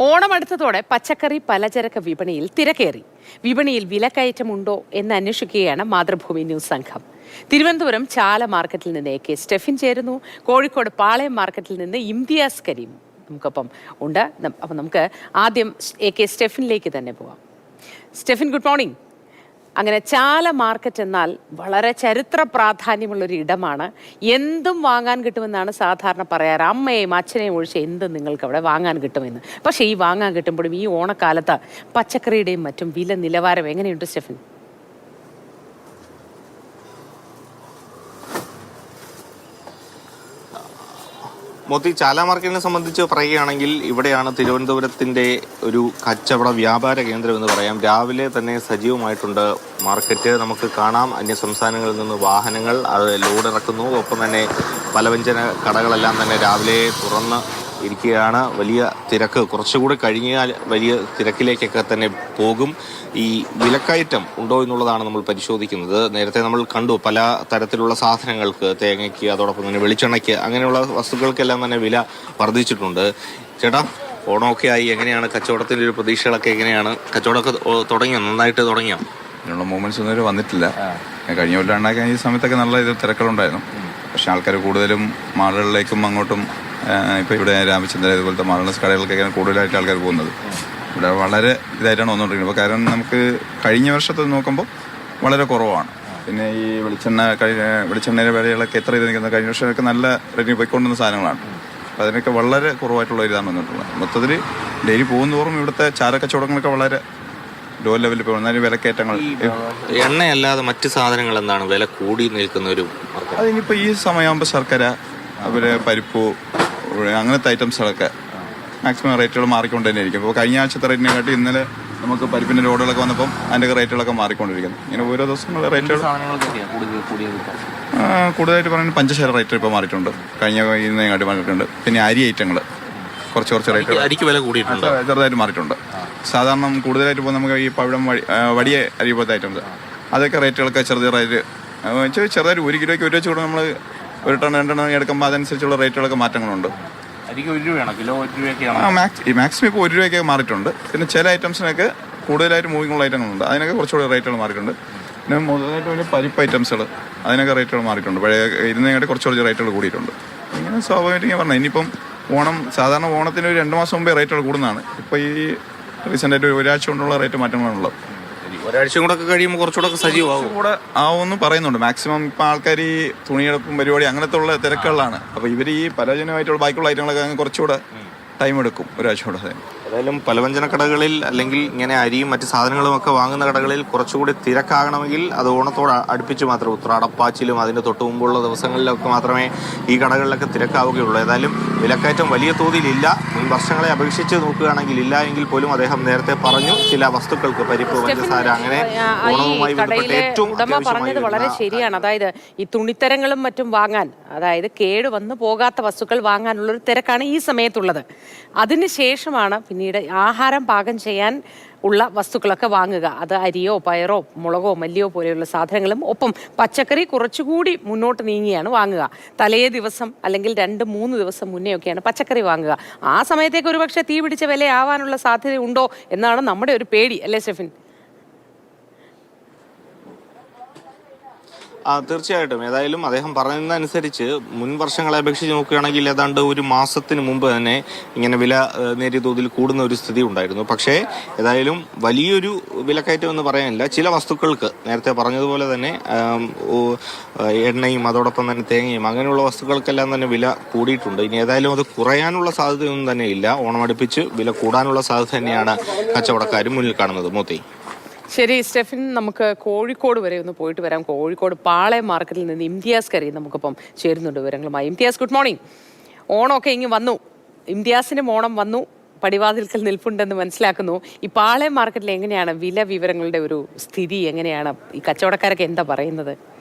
ഓണം അടുത്തതോടെ പച്ചക്കറി പലചരക്ക് വിപണിയിൽ തിരക്കേറി. വിപണിയിൽ വിലക്കയറ്റമുണ്ടോ എന്ന് അന്വേഷിക്കുകയാണ് മാതൃഭൂമി ന്യൂസ് സംഘം. തിരുവനന്തപുരം ചാല മാർക്കറ്റിൽ നിന്ന് എ കെ സ്റ്റെഫിൻ ചേരുന്നു. കോഴിക്കോട് പാളയം മാർക്കറ്റിൽ നിന്ന് ഇംതിയാസ് കരീം നമുക്കൊപ്പം ഉണ്ട്. അപ്പം നമുക്ക് ആദ്യം എ കെ സ്റ്റെഫിനിലേക്ക് തന്നെ പോവാം. Stefin good morning. അങ്ങനെ ചാല മാർക്കറ്റ് എന്നാൽ വളരെ ചരിത്ര പ്രാധാന്യമുള്ളൊരു ഇടമാണ്. എന്തും വാങ്ങാൻ കിട്ടുമെന്നാണ് സാധാരണ പറയാറ്. അമ്മയെയും അച്ഛനെയും ഒഴിച്ച് എന്തും നിങ്ങൾക്ക് അവിടെ വാങ്ങാൻ കിട്ടുമെന്ന്. പക്ഷേ ഈ വാങ്ങാൻ കിട്ടുമ്പോഴും ഈ ഓണക്കാലത്ത് പച്ചക്കറിയുടെയും മറ്റും വില നിലവാരം എങ്ങനെയുണ്ട് സ്റ്റെഫിൻ? മോത്തി ചാല മാർക്കറ്റിനെ സംബന്ധിച്ച് പറയുകയാണെങ്കിൽ ഇവിടെയാണ് തിരുവനന്തപുരത്തിന്റെ ഒരു കച്ചവട വ്യാപാര കേന്ദ്രം എന്ന് പറയാം. രാവിലെ തന്നെ സജീവമായിട്ടുണ്ട് മാർക്കറ്റ്. നമുക്ക് കാണാം. അന്യ സംസ്ഥാനങ്ങളിൽ നിന്ന് വാഹനങ്ങൾ അത് ലോഡ് ഇറക്കുന്നു. ഒപ്പം തന്നെ പലവ്യഞ്ജന കടകളെല്ലാം തന്നെ രാവിലെ തുറന്ന് ഇരിക്കുകയാണ്. വലിയ തിരക്ക്. കുറച്ചുകൂടി കഴിഞ്ഞാൽ വലിയ തിരക്കിലേക്കൊക്കെ തന്നെ പോകും. ഈ വിലക്കയറ്റം ഉണ്ടോ എന്നുള്ളതാണ് നമ്മൾ പരിശോധിക്കുന്നത്. നേരത്തെ നമ്മൾ കണ്ടു പല തരത്തിലുള്ള സാധനങ്ങൾക്ക് തേങ്ങയ്ക്ക് അതോടൊപ്പം തന്നെ വെളിച്ചെണ്ണയ്ക്ക് അങ്ങനെയുള്ള വസ്തുക്കൾക്കെല്ലാം തന്നെ വില വർദ്ധിച്ചിട്ടുണ്ട്. ചേട്ടാ ഓണമൊക്കെ ആയി. എങ്ങനെയാണ് കച്ചവടത്തിന്റെ ഒരു പ്രതീക്ഷകളൊക്കെ എങ്ങനെയാണ്? കച്ചവടമൊക്കെ തുടങ്ങിയോ? നന്നായിട്ട് തുടങ്ങിയോ? അതിനുള്ള മൂവ്മെന്റ്സ് ഒന്നും ഇതുവരെ വന്നിട്ടില്ല. കഴിഞ്ഞ കൊല്ലം ഈ സമയത്തൊക്കെ നല്ല ഇത് തിരക്കുകളുണ്ടായിരുന്നു. പക്ഷെ ആൾക്കാർ കൂടുതലും മാളുകളിലേക്കും അങ്ങോട്ടും ഇപ്പോൾ ഇവിടെ രാമചന്ദ്രൻ ഇതുപോലത്തെ മാളുകൾ കടകളിലേക്കാണ് കൂടുതലായിട്ട് ആൾക്കാർ പോകുന്നത്. ഇവിടെ വളരെ ഇതായിട്ടാണ് വന്നുകൊണ്ടിരിക്കുന്നത്. അപ്പോൾ കാരണം നമുക്ക് കഴിഞ്ഞ വർഷത്തെ നോക്കുമ്പോൾ വളരെ കുറവാണ്. പിന്നെ ഈ വെളിച്ചെണ്ണ കഴിഞ്ഞ വെളിച്ചെണ്ണയുടെ വിലകളൊക്കെ എത്ര ഇത് നിൽക്കുന്നത് കഴിഞ്ഞ വർഷമൊക്കെ നല്ല റേറ്റിന് പോയിക്കൊണ്ടുവന്ന സാധനങ്ങളാണ്. അപ്പോൾ അതിനൊക്കെ വളരെ കുറവായിട്ടുള്ള ഒരു ഇതാണ് വന്നിട്ടുള്ളത്. മൊത്തത്തിൽ ഡെയിലി പോകുന്നതോറും ഇവിടുത്തെ ചാരക്കച്ചവടങ്ങളൊക്കെ വളരെ ലോ ലെവലിൽ പോകും എന്നാലും വിലക്കയറ്റങ്ങൾ എണ്ണയല്ലാതെ മറ്റ് സാധനങ്ങൾ എന്താണ് വില കൂടി നിൽക്കുന്ന ഒരു അതിനിപ്പോൾ ഈ സമയമാകുമ്പോൾ ശർക്കര അതുപോലെ പരിപ്പ് അങ്ങനത്തെ ഐറ്റംസുകളൊക്കെ മാക്സിമം റേറ്റുകൾ മാറിക്കൊണ്ട് തന്നെ ഇരിക്കും അപ്പോൾ കഴിഞ്ഞ ആഴ്ചത്തെ റേറ്റിനെ കാട്ടി ഇന്നലെ നമുക്ക് പരിപ്പിന്റെ ലോഡുകളൊക്കെ വന്നപ്പം അതിന്റെ റേറ്റുകളൊക്കെ മാറിക്കൊണ്ടിരിക്കുന്നു. ഇങ്ങനെ ഓരോ ദിവസങ്ങളിലെ റേറ്റുകൾ കൂടുതലായിട്ട് പറയുന്നത് പഞ്ചസാര റേറ്റ് ഇപ്പോൾ മാറിയിട്ടുണ്ട്. കഴിഞ്ഞ ഇന്നേ കാട്ടി മാറിയിട്ടുണ്ട്. പിന്നെ അരി ഐറ്റങ്ങൾ കുറച്ച് കുറച്ച് റേറ്റ് അരിക്ക് വില കൂടിയിട്ടുണ്ട്. ചെറുതായിട്ട് മാറിയിട്ടുണ്ട്. സാധാരണ കൂടുതലായിട്ട് ഇപ്പോൾ നമുക്ക് ഈ പവിഴം വഴി വടിയെ അരി പോലത്തെ ഐറ്റംസ് അതൊക്കെ റേറ്റുകളൊക്കെ ചെറുതായിട്ട് ചെറുതായിട്ട് ഒരു കിലോയ്ക്ക് ഒരു വെച്ച് കൂടെ നമ്മൾ ഒരു ടൺ രണ്ടെണ്ണം എടുക്കുമ്പോൾ അതനുസരിച്ചുള്ള റേറ്റുകളൊക്കെ മാറ്റങ്ങളുണ്ട്. അരിക്ക് ഒരു രൂപയാണോ? കിലോ ഒരു രൂപയൊക്കെയാണ് ആ മാക്സ് മാക്സിമം ഇപ്പോൾ ഒരു രൂപയ്ക്ക് മാറിയിട്ടുണ്ട്. പിന്നെ ചില ഐറ്റംസിനൊക്കെ കൂടുതലായിട്ട് മൂവിംഗ് ഉള്ള ഐറ്റങ്ങളുണ്ട്. അതിനൊക്കെ കുറച്ചുകൂടി റേറ്റുകൾ മാറിയിട്ടുണ്ട്. പിന്നെ മുതലായിട്ട് വലിയ പരിപ്പ് ഐറ്റംസുകൾ അതിനൊക്കെ റേറ്റുകൾ മാറിയിട്ടുണ്ട്. പഴയ ഇരുന്നതിനായിട്ട് കുറച്ചുകൂടി റേറ്റുകൾ കൂടിയിട്ടുണ്ട്. ഇങ്ങനെ സ്വാഭാവികമായിട്ട് ഞാൻ പറഞ്ഞു ഇനിയിപ്പം ഓണം സാധാരണ ഓണത്തിന് ഒരു രണ്ട് മാസം മുമ്പേ റേറ്റുകൾ കൂടുന്നതാണ്. ഇപ്പോൾ ഈ റീസെന്റായിട്ട് ഒരു ഒരാഴ്ച കൊണ്ടുള്ള റേറ്റ് മാറ്റങ്ങളാണുള്ളത്. ഒരാഴ്ച കൂടെ ഒക്കെ കഴിയുമ്പോൾ കുറച്ചുകൂടെ സജീവമാകും കൂടെ ആവുമെന്ന് പറയുന്നുണ്ട്. മാക്സിമം ഇപ്പം ആൾക്കാർ ഈ തുണിയെടുപ്പും പരിപാടി അങ്ങനത്തെ ഉള്ള തിരക്കുകളിലാണ്. അപ്പോൾ ഇവർ ഈ പരാജയമായിട്ടുള്ള ബാക്കിയുള്ള ഐറ്റങ്ങളൊക്കെ കുറച്ചുകൂടെ ടൈം എടുക്കും. ഒരാഴ്ച കൂടെ ഏതായാലും പലവ്യഞ്ജന കടകളിൽ അല്ലെങ്കിൽ ഇങ്ങനെ അരിയും മറ്റ് സാധനങ്ങളും ഒക്കെ വാങ്ങുന്ന കടകളിൽ കുറച്ചുകൂടി തിരക്കാകണമെങ്കിൽ അത് ഓണത്തോട് അടുപ്പിച്ച് മാത്രം ഉത്രാടപ്പാച്ചിലും അതിന്റെ തൊട്ട് മുമ്പുള്ള ദിവസങ്ങളിലൊക്കെ മാത്രമേ ഈ കടകളിലൊക്കെ തിരക്കാവുകയുള്ളൂ. ഏതായാലും വിലക്കയറ്റം വലിയ തോതിലില്ല മുൻ വർഷങ്ങളെ അപേക്ഷിച്ച് നോക്കുകയാണെങ്കിൽ ഇല്ല എങ്കിൽ പോലും അദ്ദേഹം നേരത്തെ പറഞ്ഞു ചില വസ്തുക്കൾക്ക് പരിപ്പ് പഞ്ചസാര അങ്ങനെ ഓണവുമായി ബന്ധപ്പെട്ട് ഏറ്റവും പറഞ്ഞത് വളരെ ശരിയാണ്. അതായത് ഈ തുണിത്തരങ്ങളും മറ്റും വാങ്ങാൻ അതായത് കേട് വന്നു പോകാത്ത വസ്തുക്കൾ വാങ്ങാനുള്ള ഒരു തിരക്കാണ് ഈ സമയത്തുള്ളത്. അതിനുശേഷമാണ് പിന്നീട് ആഹാരം പാകം ചെയ്യാൻ ഉള്ള വസ്തുക്കളൊക്കെ വാങ്ങുക. അത് അരിയോ പയറോ മുളകോ മല്ലിയോ പോലെയുള്ള സാധനങ്ങളും ഒപ്പം പച്ചക്കറി കുറച്ചുകൂടി മുന്നോട്ട് നീങ്ങിയാണ് വാങ്ങുക. തലേ ദിവസം അല്ലെങ്കിൽ രണ്ട് മൂന്ന് ദിവസം മുന്നേ ഒക്കെയാണ് പച്ചക്കറി വാങ്ങുക. ആ സമയത്തേക്ക് ഒരുപക്ഷെ തീ പിടിച്ച വിലയാവാനുള്ള സാധ്യത ഉണ്ടോ എന്നാണ് നമ്മുടെ ഒരു പേടി അല്ലേ സ്റ്റെഫിൻ ആ തീർച്ചയായിട്ടും. ഏതായാലും അദ്ദേഹം പറയുന്നതനുസരിച്ച് മുൻ വർഷങ്ങളെ അപേക്ഷിച്ച് നോക്കുകയാണെങ്കിൽ ഏതാണ്ട് ഒരു മാസത്തിന് മുമ്പ് തന്നെ ഇങ്ങനെ വില നേരിയ തോതിൽ കൂടുന്ന ഒരു സ്ഥിതി ഉണ്ടായിരുന്നു. പക്ഷേ ഏതായാലും വലിയൊരു വിലക്കയറ്റം എന്ന് പറയാനില്ല. ചില വസ്തുക്കൾക്ക് നേരത്തെ പറഞ്ഞതുപോലെ തന്നെ എണ്ണയും അതോടൊപ്പം തന്നെ തേങ്ങയും അങ്ങനെയുള്ള വസ്തുക്കൾക്കെല്ലാം തന്നെ വില കൂടിയിട്ടുണ്ട്. ഇനി ഏതായാലും അത് കുറയാനുള്ള സാധ്യതയൊന്നും തന്നെ ഇല്ല. ഓണം അടുപ്പിച്ച് വില കൂടാനുള്ള സാധ്യത തന്നെയാണ് കച്ചവടക്കാരും മുന്നിൽ കാണുന്നത്. മോത്തി. ശരി സ്റ്റെഫിൻ നമുക്ക് കോഴിക്കോട് വരെ ഒന്ന് പോയിട്ട് വരാം. കോഴിക്കോട് പാളയം മാർക്കറ്റിൽ നിന്ന് ഇംതിയാസ് കറി നമുക്കിപ്പം ചേരുന്നുണ്ട് വിവരങ്ങളുമായി. Imtiaz good morning. ഓണമൊക്കെ ഇങ്ങ് വന്നു. ഇംതിയാസിനും ഓണം വന്നു. പടിവാതിൽക്കൽ നിൽപ്പുണ്ടെന്ന് മനസ്സിലാക്കുന്നു. ഈ പാളയം മാർക്കറ്റിൽ എങ്ങനെയാണ് വില വിവരങ്ങളുടെ ഒരു സ്ഥിതി? എങ്ങനെയാണ്? ഈ കച്ചവടക്കാരൊക്കെ എന്താ പറയുന്നത്?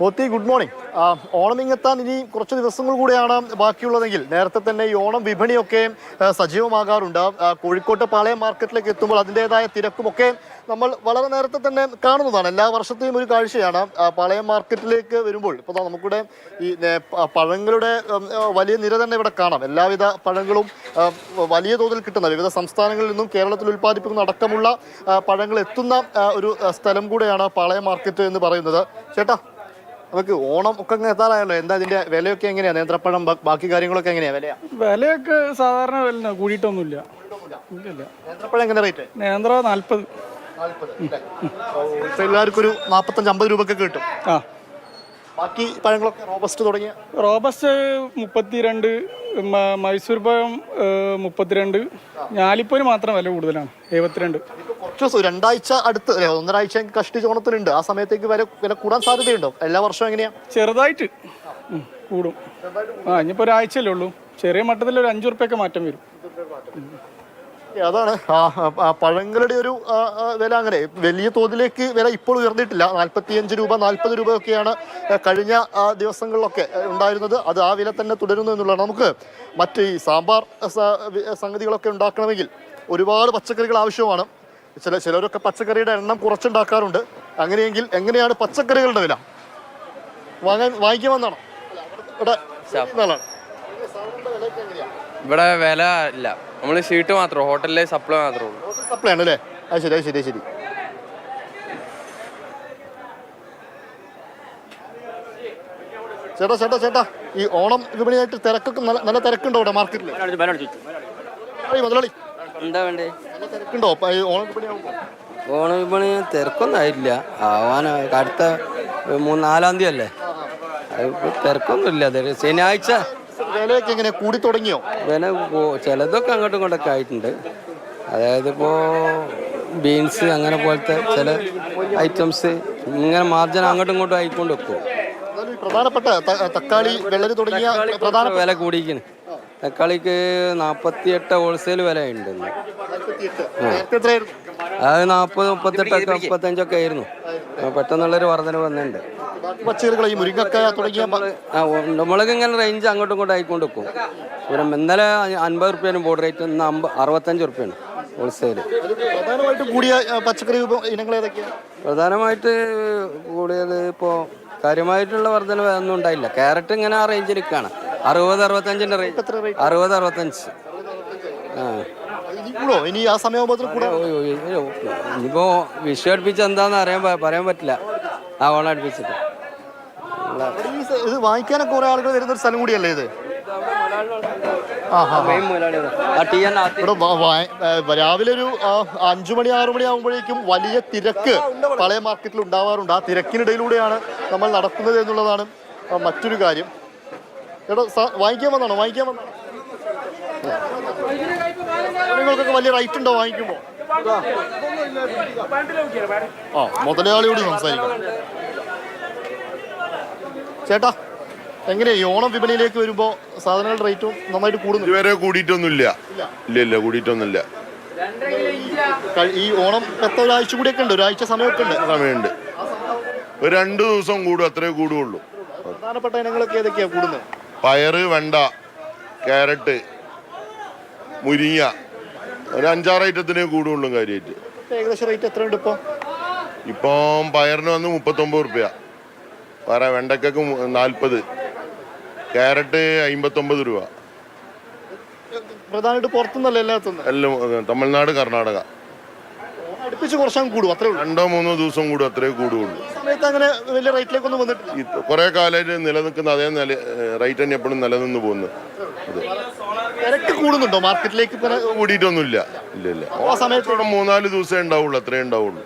മോത്തി ഗുഡ് മോർണിംഗ് ഓണമിങ്ങെത്താൻ ഇനി കുറച്ച് ദിവസങ്ങൾ കൂടെയാണ് ബാക്കിയുള്ളതെങ്കിൽ. നേരത്തെ തന്നെ ഈ ഓണം വിപണിയൊക്കെ സജീവമാകാറുണ്ട്. കോഴിക്കോട്ട് പാളയം മാർക്കറ്റിലേക്ക് എത്തുമ്പോൾ അതിന്റെതായ തിരക്കുമൊക്കെ നമ്മൾ വളരെ നേരത്തെ തന്നെ കാണുന്നതാണ്. എല്ലാ വർഷത്തെയും ഒരു കാഴ്ചയാണ്. പാളയം മാർക്കറ്റിലേക്ക് വരുമ്പോൾ ഇപ്പോൾ നമുക്കിവിടെ ഈ പഴങ്ങളുടെ വലിയ നിര തന്നെ ഇവിടെ കാണാം. എല്ലാവിധ പഴങ്ങളും വലിയ തോതിൽ കിട്ടുന്ന വിവിധ സംസ്ഥാനങ്ങളിൽ നിന്നും കേരളത്തിൽ ഉൽപ്പാദിപ്പിക്കുന്ന അടക്കമുള്ള പഴങ്ങൾ എത്തുന്ന ഒരു സ്ഥലം കൂടെയാണ് പാളയം മാർക്കറ്റ് എന്ന് പറയുന്നത്. ചേട്ടാ നമുക്ക് ഓണം ഒക്കെ അങ്ങ് എത്താറായല്ലോ. എന്താ ഇതിന്റെ വിലയൊക്കെ എങ്ങനെയാ? നേന്ത്രപ്പഴം ബാ- ബാക്കി കാര്യങ്ങളൊക്കെ എങ്ങനെയാ വിലയാ? വിലയൊക്കെ സാധാരണ വില കൂടിയിട്ടൊന്നുമില്ല. ഇല്ലില്ല. നേന്ത്രപ്പഴം എങ്ങനെ റേറ്റ് നേന്ത്ര നാൽപ്പത് എല്ലാവർക്കും ഒരു നാപ്പത്തഞ്ച് അമ്പത് രൂപ ഒക്കെ കിട്ടും. ആ. ബാക്കി പഴങ്ങളൊക്കെ റോബസ്റ്റ് തുടങ്ങിയ? റോബസ്റ്റ് മുപ്പത്തിരണ്ട് മ- മൈസൂർ പഴം മുപ്പത്തിരണ്ട്. ഞാലിപ്പൊരു മാത്രം വില കൂടുതലാണ് എഴുപത്തിരണ്ട്. കുറച്ച് ദിവസം രണ്ടാഴ്ച അടുത്ത് അല്ലെ ഒന്നരാഴ്ച കഷ്ടി ചോണത്തിനുണ്ട് ആ സമയത്തേക്ക് വരെ വില കൂടാൻ സാധ്യതയുണ്ടോ? എല്ലാ വർഷവും എങ്ങനെയാ? ചെറുതായിട്ട് കൂടും. ആ ഇനിയിപ്പോ ഒരാഴ്ചയല്ലേ ഉള്ളൂ. ചെറിയ മട്ടത്തിൽ ഒരു അഞ്ചു റുപ്യൊക്കെ മാറ്റം വരും. അതാണ്. പഴങ്ങളുടെ ഒരു വില അങ്ങനെ. വലിയ തോതിലേക്ക് വില ഇപ്പോൾ ഉയർന്നിട്ടില്ല. നാൽപ്പത്തിയഞ്ച് രൂപ നാൽപ്പത് രൂപയൊക്കെയാണ് ഒക്കെയാണ് കഴിഞ്ഞ ദിവസങ്ങളിലൊക്കെ ഉണ്ടായിരുന്നത്. അത് ആ വില തന്നെ തുടരുന്നു എന്നുള്ളതാണ്. നമുക്ക് മറ്റ് ഈ സാമ്പാർ സംഗതികളൊക്കെ ഉണ്ടാക്കണമെങ്കിൽ ഒരുപാട് പച്ചക്കറികൾ ആവശ്യമാണ്. ചില ചിലരൊക്കെ പച്ചക്കറിയുടെ എണ്ണം കുറച്ചുണ്ടാക്കാറുണ്ട്. അങ്ങനെയെങ്കിൽ എങ്ങനെയാണ് പച്ചക്കറികളുടെ വില? വാങ്ങാൻ വാങ്ങിക്കുമെന്നാണോ? ഇവിടെ. ഇവിടെ വില ഇല്ല. നമ്മൾ ഷീട്ട് മാത്രം ഹോട്ടലിലെ സപ്ലൈ മാത്രമേ ഉള്ളൂ. സപ്ലൈ ആണല്ലേ? അല്ലേ അത് ശരി അത് ശരി ശരി. ചേട്ടാ ചേട്ടാ ചേട്ടാ ഈ ഓണം വിപണിയായിട്ട് തിരക്കൊക്കെ നല്ല നല്ല തിരക്കുണ്ടോ ഇവിടെ മാർക്കറ്റിൽ മുതലാളി. എന്താ വേണ്ടേ? തിരക്കുണ്ടോ? അപ്പൊ ഈ ഓണ വിപണി തിരക്കൊന്നും ആയിട്ടില്ല ആവാൻ അടുത്ത മൂന്ന് നാലാം തീയതി അല്ലേ? തിരക്കൊന്നുമില്ല. തിരക്കൊന്നും ഇല്ല ശനിയാഴ്ച. വിലയൊക്കെ എങ്ങനെ? കൂടി തുടങ്ങിയോ? വില ചിലതൊക്കെ അങ്ങോട്ടും ഇങ്ങോട്ടൊക്കെ ആയിട്ടുണ്ട്. അതായത് ഇപ്പോൾ ബീൻസ് അങ്ങനെ പോലത്തെ ചില ഐറ്റംസ് ഇങ്ങനെ മാർജിൻ അങ്ങോട്ടും ഇങ്ങോട്ടും ആയിക്കൊണ്ട് വെക്കും. പ്രധാനപ്പെട്ട തക്കാളി വെള്ളരി തുടങ്ങിയ പ്രധാന വില കൂടിയിരിക്കുന്നു തക്കാളിക്ക് നാൽപ്പത്തിയെട്ട് ഹോൾസെയിൽ വില ഉണ്ട് അത് നാൽപ്പത് മുപ്പത്തെട്ടൊക്കെ മുപ്പത്തഞ്ചൊക്കെ ആയിരുന്നു. പെട്ടെന്നുള്ളൊരു വർധന വന്നിട്ടുണ്ട്. ബാക്കി ഈ മുരിങ്ങക്കായ തുടങ്ങിയ പ- ആ ഉണ്ടമുളക് ഇങ്ങനെ റേഞ്ച് അങ്ങോട്ടും ഇങ്ങോട്ടും ആയിക്കൊണ്ട് വെക്കും ഇവിടെ ഇന്നലെ അൻപത് റുപ്യാണ് ബോർഡ് റേറ്റ് ഇന്ന് അമ്പ അറുപത്തഞ്ച് റുപ്യാണ് ഹോൾസെയിൽ പ്രധാനമായിട്ട് കൂടിയ പച്ചക്കറി വിഭവ- ഇനങ്ങൾ ഏതൊക്കെയാണ് പ്രധാനമായിട്ട് കൂടിയത് ഇപ്പോൾ കാര്യമായിട്ടുള്ള വർധന ഒന്നും ഉണ്ടായില്ല. ക്യാരറ്റ് ഇങ്ങനെ ആ റേഞ്ചിൽ നിൽക്കുകയാണ് അറുപത് അറുപത്തഞ്ചിന്റെ റേറ്റ് അറുപത് അറുപത്തഞ്ച്. ആ. കൂടോ ഇനി ആ സമയമാകുമ്പോൾ കൂടെ ഇനിയിപ്പോ വിഷു അടുപ്പിച്ച് എന്താന്ന് അറിയാൻ പറയാൻ പറ്റില്ല. ആ ഓണം അടുപ്പിച്ചിട്ട്. ഇത് വാങ്ങിക്കാനൊക്കെ കുറെ ആളുകൾ വരുന്ന ഒരു സ്ഥലം കൂടിയല്ലേ ഇത്? രാവിലെ ഒരു അഞ്ചു മണി ആറു മണി ആകുമ്പോഴേക്കും വലിയ തിരക്ക് പഴയ മാർക്കറ്റിൽ ഉണ്ടാവാറുണ്ട്. ആ തിരക്കിനിടയിലൂടെയാണ് നമ്മൾ നടക്കുന്നത് എന്നുള്ളതാണ് മറ്റൊരു കാര്യം. എടോ വാങ്ങിക്കാൻ വന്നാണോ? വാങ്ങിക്കാൻ വന്നാണോ? നിങ്ങൾക്കൊക്കെ വലിയ റൈറ്റ് ഉണ്ടോ വാങ്ങിക്കുമ്പോ? ആ മുതലാളിയോട് സംസാരിക്കാം ചേട്ടാ എങ്ങനെ ഈ ഓണം വിപണിയിലേക്ക് വരുമ്പോ സാധനങ്ങളുടെ റേറ്റും നന്നായിട്ട് കൂടുന്നു ഇതുവരെ കൂടിയിട്ടൊന്നുമില്ല. ഇല്ല. ഇല്ല കൂടിയിട്ടൊന്നുമില്ല. ഈ ഓണം എത്ര ഒരാഴ്ച കൂടിയൊക്കെ ഉണ്ട്? ഒരാഴ്ച സമയമൊക്കെ ഉണ്ട്. സമയമുണ്ട്. ഒരു രണ്ട് ദിവസം കൂടും അത്രേ കൂടുള്ളൂ. പ്രധാനപ്പെട്ട ഇനങ്ങളൊക്കെ ഏതൊക്കെയാ കൂടുന്നത്? പയറ് വെണ്ട ക്യാരറ്റ് മുരിങ്ങ. ഒരു അഞ്ചാറ് ഐറ്റത്തിനേ കൂടുള്ളൂ കാര്യമായിട്ട് ഏകദേശം റേറ്റ് എത്ര ഉണ്ട് ഇപ്പോൾ ഇപ്പം പയറിന് വന്ന് മുപ്പത്തൊമ്പത് റുപ്യ. വേറെ വെണ്ടക്കൊക്കെ നാൽപ്പത് ക്യാരറ്റ് അമ്പത്തൊമ്പത് രൂപ. പ്രധാനമായിട്ട് പുറത്തുനിന്നല്ല എല്ലാത്തുനിന്ന് എല്ലാം തമിഴ്നാട് കർണാടക. അടുപ്പിച്ച് കൂടും അത്രേ ഉള്ളൂ. രണ്ടോ മൂന്നോ ദിവസം കൂടും അത്രേ കൂടുള്ളൂ. സമയത്ത് അങ്ങനെ വലിയ റേറ്റിലേക്കൊന്നും വന്നിട്ടില്ല. ഈ കുറെ കാലമായിട്ട് നിലനിൽക്കുന്ന അതേ നില റേറ്റ് തന്നെ എപ്പോഴും നിലനിന്ന് പോകുന്നു അത്. കൂടുന്നുണ്ടോ? മാർക്കറ്റിലേക്ക് ഇങ്ങനെ കൂടിയിട്ടൊന്നുമില്ല ഇല്ല ഇല്ല. ആ സമയത്ത് ഇവിടെ മൂന്നാൽ ദിവസമേ ഉണ്ടാവുള്ളൂ അത്രേ ഉണ്ടാവുള്ളൂ.